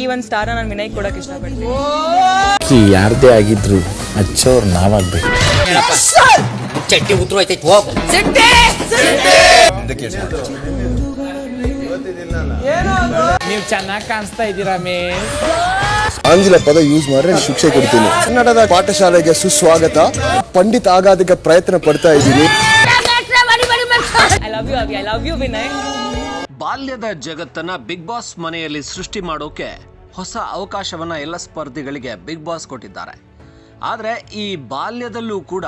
ಈ ಒಂದು ಸ್ಟಾರ ನಾನು ವಿನಯ್ ಕೊಡಕ್ಕೆ ಇಷ್ಟಪಡ್ತೀನಿ. ಯಾರದೇ ಆಗಿದ್ರು ಹಚ್ಚೋರು ನಾವಾಗ್ಬೇಕು. ಚಟ್ಟಿ ಉತ್ತರ ಐತೈತಿ ಹೋಗು. ನೀವು ಚೆನ್ನಾಗಿ ಕಾಣಿಸ್ತಾ ಇದ್ದೀರಾ ಮೇ ಆಂಗ್ಲ ಪದ ಯೂಸ್ ಮಾಡ್ರೆ ಶಿಕ್ಷೆ ಕೊಡ್ತೀನಿ. ಕನ್ನಡದ ಪಾಠಶಾಲೆಗೆ ಸುಸ್ವಾಗತ. ಪಂಡಿತ್ ಆಗೋದಕ್ಕೆ ಪ್ರಯತ್ನ ಪಡ್ತಾ ಇದ್ದೀನಿ. I love you Avi I love you Vinay ಬಾಲ್ಯದ ಜಗತ್ತನ್ನ ಬಿಗ್ ಬಾಸ್ ಮನೆಯಲ್ಲಿ ಸೃಷ್ಟಿ ಮಾಡೋಕೆ ಹೊಸ ಅವಕಾಶವನ್ನ ಎಲ್ಲ ಸ್ಪರ್ಧಿಗಳಿಗೆ ಬಿಗ್ ಬಾಸ್ ಕೊಟ್ಟಿದ್ದಾರೆ. ಆದರೆ ಈ ಬಾಲ್ಯದಲ್ಲೂ ಕೂಡ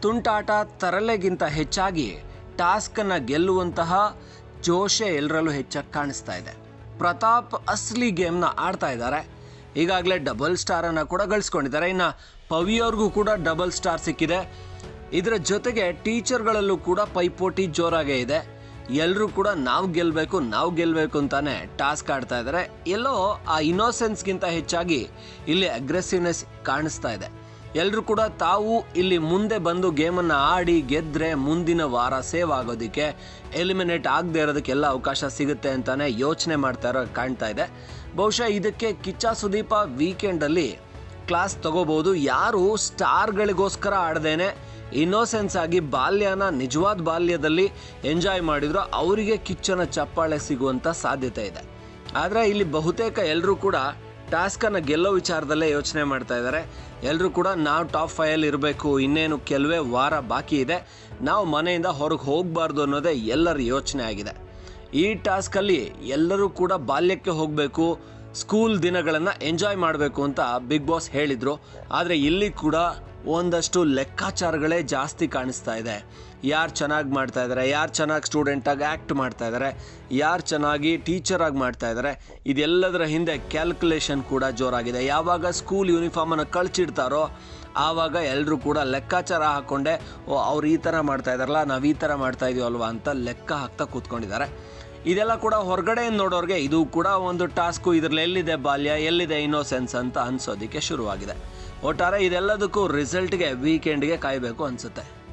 ತುಂಟಾಟ, ತರಲೆಗಿಂತ ಹೆಚ್ಚಾಗಿ ಟಾಸ್ಕನ್ನು ಗೆಲ್ಲುವಂತಹ ಜೋಶೆ ಎಲ್ಲರಲ್ಲೂ ಹೆಚ್ಚಾಗಿ ಕಾಣಿಸ್ತಾ ಇದೆ. ಪ್ರತಾಪ್ ಅಸ್ಲಿ ಗೇಮ್ನ ಆಡ್ತಾ ಇದ್ದಾರೆ. ಈಗಾಗಲೇ ಡಬಲ್ ಸ್ಟಾರನ್ನು ಕೂಡ ಗಳಿಸ್ಕೊಂಡಿದ್ದಾರೆ. ಇನ್ನು ಪವಿಯವ್ರಿಗೂ ಕೂಡ ಡಬಲ್ ಸ್ಟಾರ್ ಸಿಕ್ಕಿದೆ. ಇದರ ಜೊತೆಗೆ ಟೀಚರ್ಗಳಲ್ಲೂ ಕೂಡ ಪೈಪೋಟಿ ಜೋರಾಗೇ ಇದೆ. ಎಲ್ಲರೂ ಕೂಡ ನಾವು ಗೆಲ್ಲಬೇಕು ನಾವು ಗೆಲ್ಲಬೇಕು ಅಂತಾನೆ ಟಾಸ್ಕ್ ಆಡ್ತಾ ಇದ್ದಾರೆ ಎಲ್ಲೋ ಆ ಇನ್ನೋಸೆನ್ಸ್ಗಿಂತ ಹೆಚ್ಚಾಗಿ ಇಲ್ಲಿ ಅಗ್ರೆಸಿವ್ನೆಸ್ ಕಾಣಿಸ್ತಾ ಇದೆ. ಎಲ್ಲರೂ ಕೂಡ ತಾವು ಇಲ್ಲಿ ಮುಂದೆ ಬಂದು ಗೇಮನ್ನು ಆಡಿ ಗೆದ್ದರೆ ಮುಂದಿನ ವಾರ ಸೇವ್ ಆಗೋದಕ್ಕೆ ಎಲಿಮಿನೇಟ್ ಆಗದೆ ಇರೋದಕ್ಕೆಲ್ಲ ಅವಕಾಶ ಸಿಗುತ್ತೆ ಅಂತಾನೆ ಯೋಚನೆ ಮಾಡ್ತಾ ಇರೋ ಕಾಣ್ತಾ ಇದೆ. ಬಹುಶಃ ಇದಕ್ಕೆ ಕಿಚ್ಚ ಸುದೀಪ ವೀಕೆಂಡಲ್ಲಿ ಕ್ಲಾಸ್ ತಗೋಬಹುದು ಯಾರು ಸ್ಟಾರ್ಗಳಿಗೋಸ್ಕರ ಆಡ್ದೇನೆ ಇನ್ನೋಸೆನ್ಸ್ ಆಗಿ ಬಾಲ್ಯನ ನಿಜವಾದ ಬಾಲ್ಯದಲ್ಲಿ ಎಂಜಾಯ್ ಮಾಡಿದ್ರು. ಅವರಿಗೆ ಕಿಚ್ಚನ ಚಪ್ಪಾಳೆ ಸಿಗುವಂತ ಸಾಧ್ಯತೆ ಇದೆ. ಆದರೆ ಇಲ್ಲಿ ಬಹುತೇಕ ಎಲ್ಲರೂ ಕೂಡ ಟಾಸ್ಕನ್ನು ಗೆಲ್ಲೋ ವಿಚಾರದಲ್ಲೇ ಯೋಚನೆ ಮಾಡ್ತಾ ಇದ್ದಾರೆ ಎಲ್ಲರೂ ಕೂಡ ನಾವು ಟಾಪ್ ಫೈವಲ್ಲಿ ಇರಬೇಕು, ಇನ್ನೇನು ಕೆಲವೇ ವಾರ ಬಾಕಿ ಇದೆ. ನಾವು ಮನೆಯಿಂದ ಹೊರಗೆ ಹೋಗಬಾರ್ದು ಅನ್ನೋದೇ ಎಲ್ಲರ ಯೋಚನೆ ಆಗಿದೆ. ಈ ಟಾಸ್ಕಲ್ಲಿ ಎಲ್ಲರೂ ಕೂಡ ಬಾಲ್ಯಕ್ಕೆ ಹೋಗಬೇಕು ಸ್ಕೂಲ್ ದಿನಗಳನ್ನು ಎಂಜಾಯ್ ಮಾಡಬೇಕು ಅಂತ ಬಿಗ್ ಬಾಸ್ ಹೇಳಿದರು. ಆದರೆ ಇಲ್ಲಿ ಕೂಡ ಒಂದಷ್ಟು ಲೆಕ್ಕಾಚಾರಗಳೇ ಜಾಸ್ತಿ ಕಾಣಿಸ್ತಾ ಇದೆ. ಯಾರು ಚೆನ್ನಾಗಿ ಮಾಡ್ತಾ ಇದ್ದಾರೆ ಯಾರು ಚೆನ್ನಾಗಿ ಸ್ಟೂಡೆಂಟಾಗಿ ಆ್ಯಕ್ಟ್ ಮಾಡ್ತಾ ಇದ್ದಾರೆ ಯಾರು ಚೆನ್ನಾಗಿ ಟೀಚರಾಗಿ ಮಾಡ್ತಾ ಇದ್ದಾರೆ ಇದೆಲ್ಲದರ ಹಿಂದೆ ಕ್ಯಾಲ್ಕುಲೇಷನ್ ಕೂಡ ಜೋರಾಗಿದೆ. ಯಾವಾಗ ಸ್ಕೂಲ್ ಯೂನಿಫಾರ್ಮನ್ನು ಕಳಿಸಿಡ್ತಾರೋ ಆವಾಗ ಎಲ್ಲರೂ ಕೂಡ ಲೆಕ್ಕಾಚಾರ ಹಾಕ್ಕೊಂಡೆ ಓ, ಅವ್ರು ಈ ಥರ ಮಾಡ್ತಾ ಇದ್ದಾರಲ್ಲ ನಾವು ಈ ಥರ ಮಾಡ್ತಾ ಇದೀವಲ್ವಾ ಅಂತ ಲೆಕ್ಕ ಹಾಕ್ತಾ ಕೂತ್ಕೊಂಡಿದ್ದಾರೆ. ಇದೆಲ್ಲ ಕೂಡ ಹೊರಗಡೆಯಿಂದ ನೋಡೋರಿಗೆ ಇದು ಕೂಡ ಒಂದು ಟಾಸ್ಕು. ಇದರಲ್ಲಿ ಎಲ್ಲಿದೆ ಬಾಲ್ಯ, ಎಲ್ಲಿದೆ ಇನ್ನೋಸೆನ್ಸ್ ಅಂತ ಅನ್ಸೋದಕ್ಕೆ ಶುರುವಾಗಿದೆ. ಒಟ್ಟಾರೆ ಇದೆಲ್ಲದಕ್ಕೂ ರಿಸಲ್ಟ್ಗೆ ವೀಕೆಂಡ್ಗೆ ಕಾಯಬೇಕು ಅನ್ಸುತ್ತೆ.